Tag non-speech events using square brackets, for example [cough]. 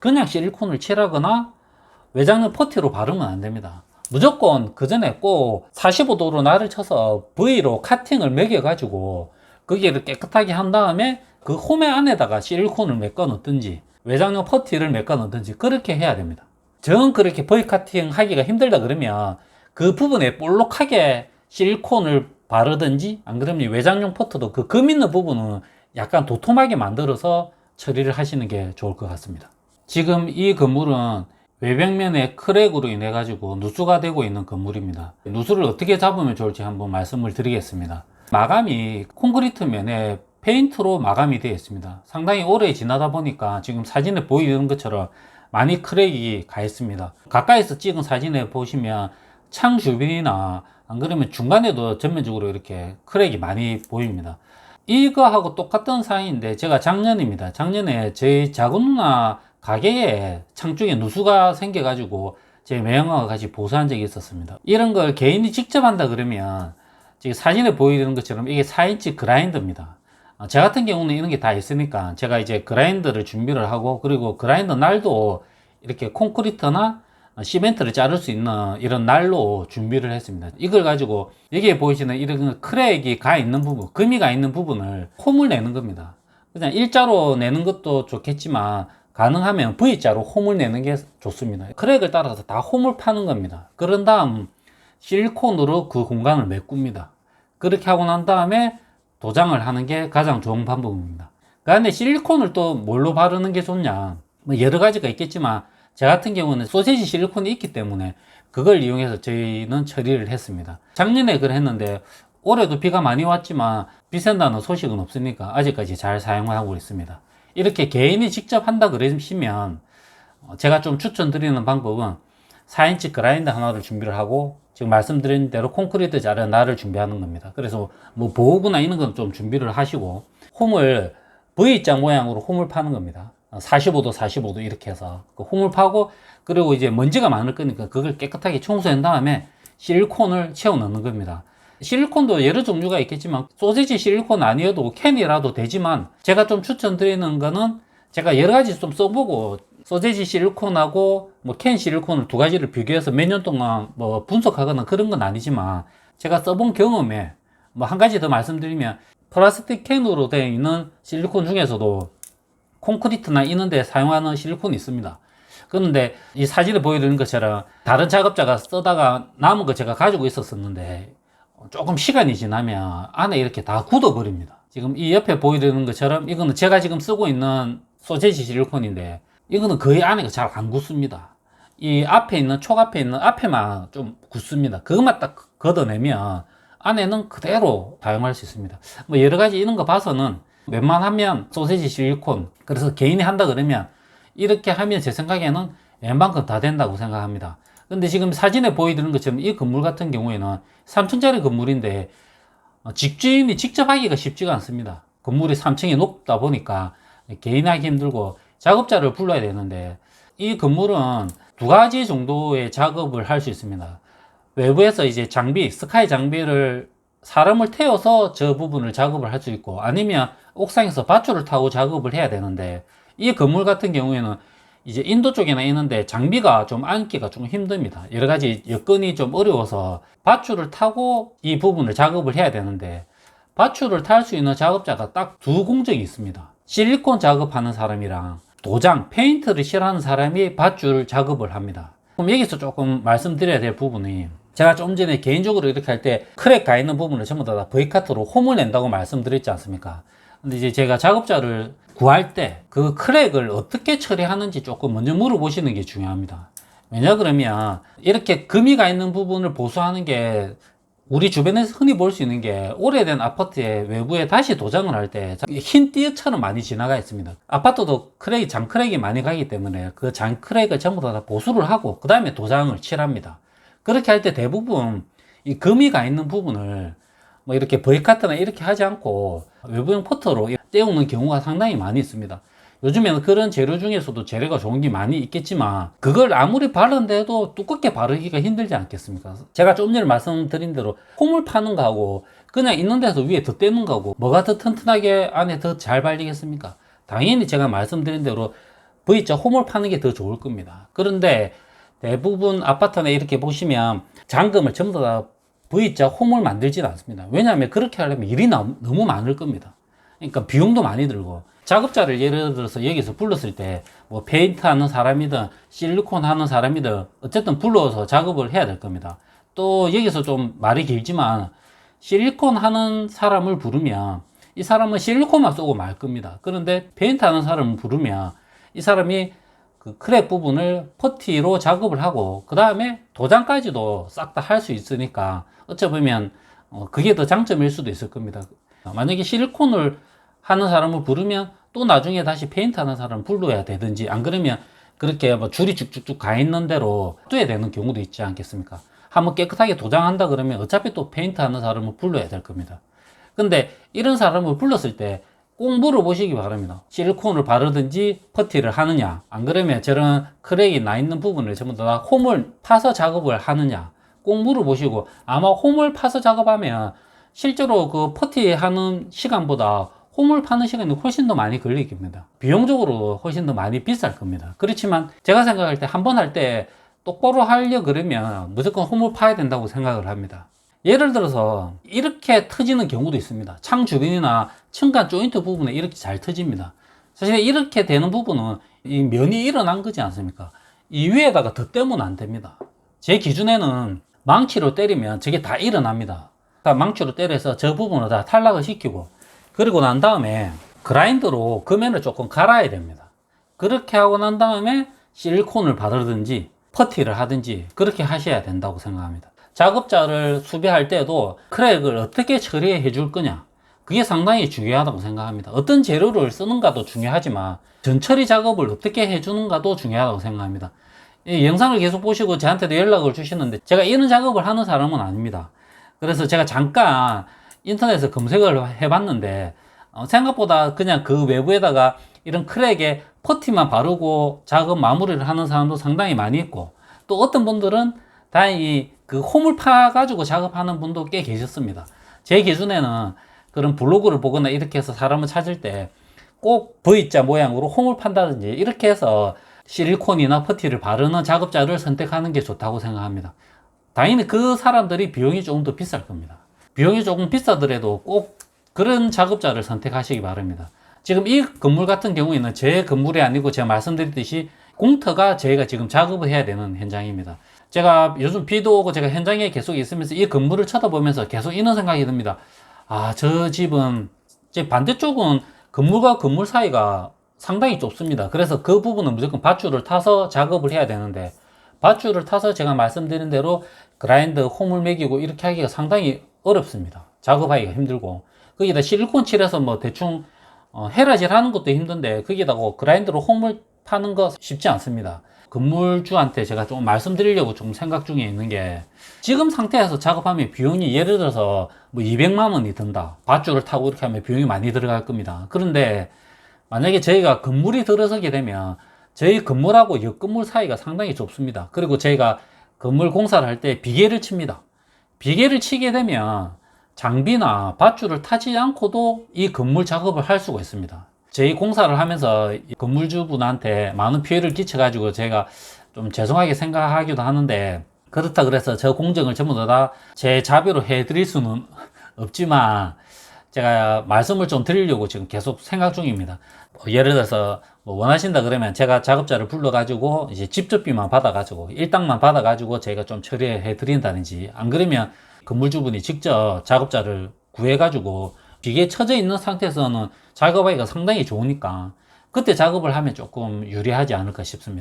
그냥 실리콘을 칠하거나 외장력 퍼티로 바르면 안 됩니다. 무조건 그 전에 꼭 45도로 날을 쳐서 V로 카팅을 매겨 가지고 거기를 깨끗하게 한 다음에 그 홈의 안에다가 실리콘을 메꿔 넣든지 외장력 퍼티를 메꿔 넣든지 그렇게 해야 됩니다. 정 그렇게 V 카팅 하기가 힘들다 그러면 그 부분에 볼록하게 실리콘을 바르든지 안 그러면 외장용 퍼트도 그 금 있는 부분은 약간 도톰하게 만들어서 처리를 하시는 게 좋을 것 같습니다. 지금 이 건물은 외벽면에 크랙으로 인해 가지고 누수가 되고 있는 건물입니다. 누수를 어떻게 잡으면 좋을지 한번 말씀을 드리겠습니다. 마감이 콘크리트 면에 페인트로 마감이 되어 있습니다. 상당히 오래 지나다 보니까 지금 사진에 보이는 것처럼 많이 크랙이 가 있습니다. 가까이서 찍은 사진에 보시면 창 주변이나 안 그러면 중간에도 전면적으로 이렇게 크랙이 많이 보입니다. 이거하고 똑같은 사이인데 제가 작년입니다. 작년에 저희 작은 누나 가게에 창 쪽에 누수가 생겨가지고 제 매형과 같이 보수한 적이 있었습니다. 이런 걸 개인이 직접 한다 그러면 지금 사진에 보이는 것처럼 이게 4인치 그라인더입니다. 어, 제 같은 경우는 이런 게 다 있으니까 제가 이제 그라인더를 준비를 하고 그리고 그라인더 날도 이렇게 콘크리트나 시멘트를 자를 수 있는 이런 날로 준비를 했습니다. 이걸 가지고 여기에 보이시는 이런 크랙이 가 있는 부분, 금이 가 있는 부분을 홈을 내는 겁니다. 그냥 일자로 내는 것도 좋겠지만 가능하면 V자로 홈을 내는 게 좋습니다. 크랙을 따라서 다 홈을 파는 겁니다. 그런 다음 실리콘으로 그 공간을 메꿉니다. 그렇게 하고 난 다음에 도장을 하는 게 가장 좋은 방법입니다. 그런데 실리콘을 또 뭘로 바르는 게 좋냐? 뭐 여러 가지가 있겠지만 제 같은 경우는 소세지 실리콘이 있기 때문에 그걸 이용해서 저희는 처리를 했습니다. 작년에 그걸 했는데 올해도 비가 많이 왔지만 비 샌다는 소식은 없으니까 아직까지 잘 사용하고 있습니다. 이렇게 개인이 직접 한다 그러시면 어, 제가 좀 추천드리는 방법은 4인치 그라인더 하나를 준비를 하고 지금 말씀드린 대로 콘크리트 자르는 날을 준비하는 겁니다. 그래서 뭐 보호구나 이런 건 좀 준비를 하시고 홈을 V자 모양으로 홈을 파는 겁니다. 45도, 45도 이렇게 해서 그 홈을 파고 그리고 이제 먼지가 많을 거니까 그걸 깨끗하게 청소한 다음에 실리콘을 채워 넣는 겁니다. 실리콘도 여러 종류가 있겠지만 소세지 실리콘 아니어도 캔이라도 되지만 제가 좀 추천드리는 거는 제가 여러 가지 좀 써보고 소세지 실리콘하고 뭐 캔 실리콘을 두 가지를 비교해서 몇 년 동안 뭐 분석하거나 그런 건 아니지만 제가 써본 경험에 뭐 한 가지 더 말씀드리면 플라스틱 캔으로 되어 있는 실리콘 중에서도 콘크리트나 이런 데 사용하는 실리콘이 있습니다. 그런데 이 사진에 보여드리는 것처럼 다른 작업자가 쓰다가 남은 거 제가 가지고 있었었는데 조금 시간이 지나면 안에 이렇게 다 굳어버립니다. 지금 이 옆에 보여드리는 것처럼 이거는 제가 지금 쓰고 있는 소재지 실리콘인데 이거는 거의 안에가 잘 안 굳습니다. 이 앞에 있는 촉 앞에 있는 앞에만 좀 굳습니다. 그것만 딱 걷어내면 안에는 그대로 사용할 수 있습니다. 뭐 여러 가지 이런 거 봐서는 웬만하면 소세지 실리콘 그래서 개인이 한다 그러면 이렇게 하면 제 생각에는 웬만큼 다 된다고 생각합니다. 근데 지금 사진에 보여드리는 것처럼 이 건물 같은 경우에는 3층짜리 건물인데 어, 집주인이 직접 하기가 쉽지가 않습니다. 건물이 3층이 높다 보니까 개인 하기 힘들고 작업자를 불러야 되는데 이 건물은 두 가지 정도의 작업을 할 수 있습니다. 외부에서 이제 장비, 스카이 장비를 사람을 태워서 저 부분을 작업을 할 수 있고 아니면 옥상에서 밧줄을 타고 작업을 해야 되는데 이 건물 같은 경우에는 이제 인도 쪽에나 있는데 장비가 좀 앉기가 좀 힘듭니다. 여러 가지 여건이 좀 어려워서 밧줄을 타고 이 부분을 작업을 해야 되는데 밧줄을 탈 수 있는 작업자가 딱 두 공정이 있습니다. 실리콘 작업하는 사람이랑 도장, 페인트를 칠하는 사람이 밧줄 작업을 합니다. 그럼 여기서 조금 말씀드려야 될 부분이 제가 좀 전에 개인적으로 이렇게 할 때 크랙 가 있는 부분을 전부 다 V카트로 홈을 낸다고 말씀드렸지 않습니까? 근데 이제 제가 작업자를 구할 때 그 크랙을 어떻게 처리하는지 조금 먼저 물어보시는 게 중요합니다. 왜냐 그러면 이렇게 금이 가 있는 부분을 보수하는 게 우리 주변에서 흔히 볼 수 있는 게 오래된 아파트의 외부에 다시 도장을 할 때 흰 띠처럼 많이 지나가 있습니다. 아파트도 크랙이 장크랙이 많이 가기 때문에 그 장크랙을 전부 다 보수를 하고 그 다음에 도장을 칠합니다. 그렇게 할 때 대부분 이 금이 가 있는 부분을 뭐 이렇게 버이카트나 이렇게 하지 않고 외부형 포터로 떼우는 경우가 상당히 많이 있습니다. 요즘에는 그런 재료 중에서도 재료가 좋은 게 많이 있겠지만 그걸 아무리 바른데도 두껍게 바르기가 힘들지 않겠습니까? 제가 좀 전에 말씀드린 대로 홈을 파는 거하고 그냥 있는 데서 위에 더 떼는 거하고 뭐가 더 튼튼하게 안에 더 잘 발리겠습니까? 당연히 제가 말씀드린 대로 V자 홈을 파는 게 더 좋을 겁니다. 그런데 대부분 아파트나 이렇게 보시면 잔금을 전부 다 V자 홈을 만들지는 않습니다. 왜냐하면 그렇게 하려면 일이 나- 너무 많을 겁니다. 그러니까 비용도 많이 들고 작업자를 예를 들어서 여기서 불렀을 때 뭐 페인트 하는 사람이든 실리콘 하는 사람이든 어쨌든 불러서 작업을 해야 될 겁니다. 또 여기서 좀 말이 길지만 실리콘 하는 사람을 부르면 이 사람은 실리콘만 쏘고 말 겁니다. 그런데 페인트 하는 사람을 부르면 이 사람이 그 크랙 부분을 퍼티로 작업을 하고 그 다음에 도장까지도 싹 다 할 수 있으니까 어찌 보면 어, 그게 더 장점일 수도 있을 겁니다. 만약에 실리콘을 하는 사람을 부르면 또 나중에 다시 페인트 하는 사람을 불러야 되든지 안 그러면 그렇게 뭐 줄이 쭉쭉쭉 가 있는 대로 둬야 되는 경우도 있지 않겠습니까? 한번 깨끗하게 도장한다 그러면 어차피 또 페인트 하는 사람을 불러야 될 겁니다. 근데 이런 사람을 불렀을 때 꼭 물어보시기 바랍니다. 실리콘을 바르든지 퍼티를 하느냐, 안 그러면 저런 크랙이 나 있는 부분을 전부 다 홈을 파서 작업을 하느냐, 꼭 물어보시고 아마 홈을 파서 작업하면 실제로 그 퍼티 하는 시간보다 홈을 파는 시간이 훨씬 더 많이 걸릴 겁니다. 비용적으로 훨씬 더 많이 비쌀 겁니다. 그렇지만 제가 생각할 때 한 번 할 때 똑바로 하려 그러면 무조건 홈을 파야 된다고 생각을 합니다. 예를 들어서 이렇게 터지는 경우도 있습니다. 창 주변이나 층간 조인트 부분에 이렇게 잘 터집니다. 사실 이렇게 되는 부분은 이 면이 일어난 거지 않습니까? 이 위에다가 덧대면 안 됩니다. 제 기준에는 망치로 때리면 저게 다 일어납니다. 다 망치로 때려서 저 부분을 다 탈락을 시키고 그리고 난 다음에 그라인더로 그 면을 조금 갈아야 됩니다. 그렇게 하고 난 다음에 실리콘을 바르든지 퍼티를 하든지 그렇게 하셔야 된다고 생각합니다. 작업자를 수비할 때도 크랙을 어떻게 처리해 줄 거냐 그게 상당히 중요하다고 생각합니다. 어떤 재료를 쓰는가도 중요하지만 전처리 작업을 어떻게 해주는가도 중요하다고 생각합니다. 이 영상을 계속 보시고 저한테도 연락을 주시는데 제가 이런 작업을 하는 사람은 아닙니다. 그래서 제가 잠깐 인터넷에 검색을 해봤는데 어, 생각보다 그냥 그 외부에다가 이런 크랙에 퍼티만 바르고 작업 마무리를 하는 사람도 상당히 많이 있고 또 어떤 분들은 다행히 그 홈을 파가지고 작업하는 분도 꽤 계셨습니다. 제 기준에는 그런 블로그를 보거나 이렇게 해서 사람을 찾을 때 꼭 V자 모양으로 홈을 판다든지 이렇게 해서 실리콘이나 퍼티를 바르는 작업자를 선택하는 게 좋다고 생각합니다. 당연히 그 사람들이 비용이 조금 더 비쌀 겁니다. 비용이 조금 비싸더라도 꼭 그런 작업자를 선택하시기 바랍니다. 지금 이 건물 같은 경우에는 제 건물이 아니고 제가 말씀드렸듯이 공터가 저희가 지금 작업을 해야 되는 현장입니다. 제가 요즘 비도 오고 제가 현장에 계속 있으면서 이 건물을 쳐다보면서 계속 이런 생각이 듭니다. 아, 저 집은, 제 반대쪽은 건물과 건물 사이가 상당히 좁습니다. 그래서 그 부분은 무조건 밧줄을 타서 작업을 해야 되는데, 밧줄을 타서 제가 말씀드린 대로 그라인더 홈을 매기고 이렇게 하기가 상당히 어렵습니다. 작업하기가 힘들고. 거기다 실리콘 칠해서 뭐 대충 어, 헤라질 하는 것도 힘든데 거기다가 그라인더로 홈을 파는 거 쉽지 않습니다. 건물주한테 제가 좀 말씀드리려고 좀 생각 중에 있는 게 지금 상태에서 작업하면 비용이 예를 들어서 뭐 200만 원이 든다. 밧줄을 타고 이렇게 하면 비용이 많이 들어갈 겁니다. 그런데 만약에 저희가 건물이 들어서게 되면 저희 건물하고 옆 건물 사이가 상당히 좁습니다. 그리고 저희가 건물 공사를 할 때 비계를 칩니다. 비계를 치게 되면 장비나 밧줄을 타지 않고도 이 건물 작업을 할 수가 있습니다. 저희 공사를 하면서 이 건물주분한테 많은 피해를 끼쳐가지고 제가 좀 죄송하게 생각하기도 하는데 그렇다 그래서 저 공정을 전부 다 제 자비로 해드릴 수는 [laughs] 없지만 제가 말씀을 좀 드리려고 지금 계속 생각 중입니다. 뭐 예를 들어서 뭐 원하신다 그러면 제가 작업자를 불러가지고 이제 집접비만 받아가지고 일당만 받아가지고 제가 좀 처리해 드린다든지 안 그러면 건물주분이 직접 작업자를 구해가지고 기계에 쳐져 있는 상태에서는 작업하기가 상당히 좋으니까 그때 작업을 하면 조금 유리하지 않을까 싶습니다.